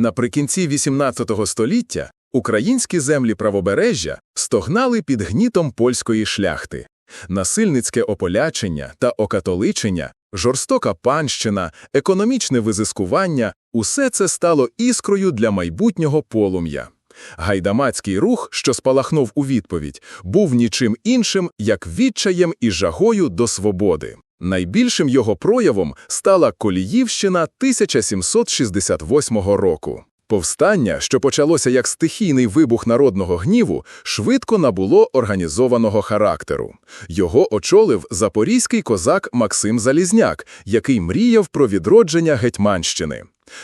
Наприкінці XVIII століття українські землі правобережжя стогнали під гнітом польської шляхти. Насильницьке ополячення та окатоличення, жорстока панщина, економічне визискування – усе це стало іскрою для майбутнього полум'я. Гайдамацький рух, що спалахнув у відповідь, був нічим іншим, як відчаєм і жагою до свободи. Найбільшим його проявом стала Коліївщина 1768 року. Повстання, що почалося як стихійний вибух народного гніву, швидко набуло організованого характеру. Його очолив запорізький козак Максим Залізняк, який мріяв про відродження Гетьманщини.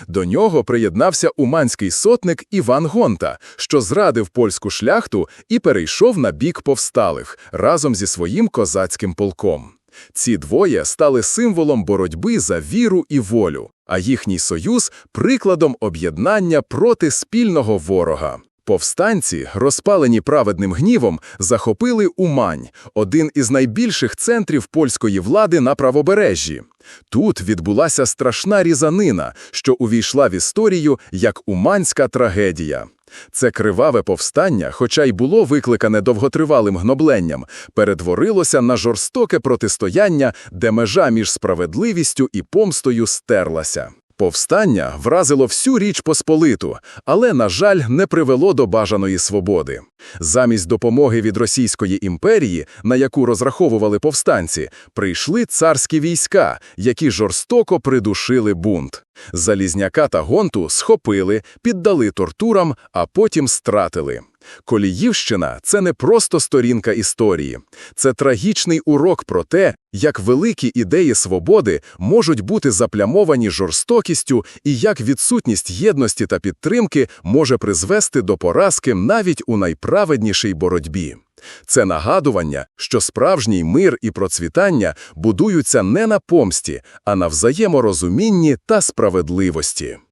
До нього приєднався уманський сотник Іван Гонта, що зрадив польську шляхту і перейшов на бік повсталих разом зі своїм козацьким полком. Ці двоє стали символом боротьби за віру і волю, а їхній союз – прикладом об'єднання проти спільного ворога. Повстанці, розпалені праведним гнівом, захопили Умань, один із найбільших центрів польської влади на правобережжі. Тут відбулася страшна різанина, що увійшла в історію як Уманська трагедія. Це криваве повстання, хоча й було викликане довготривалим гнобленням, перетворилося на жорстоке протистояння, де межа між справедливістю і помстою стерлася. Повстання вразило всю Річ Посполиту, але, на жаль, не привело до бажаної свободи. Замість допомоги від Російської імперії, на яку розраховували повстанці, прийшли царські війська, які жорстоко придушили бунт. Залізняка та гонту схопили, піддали тортурам, а потім стратили. Коліївщина – це не просто сторінка історії. Це трагічний урок про те, як великі ідеї свободи можуть бути заплямовані жорстокістю і як відсутність єдності та підтримки може призвести до поразки навіть у найправеднішій боротьбі. Це нагадування, що справжній мир і процвітання будуються не на помсті, а на взаєморозумінні та справедливості.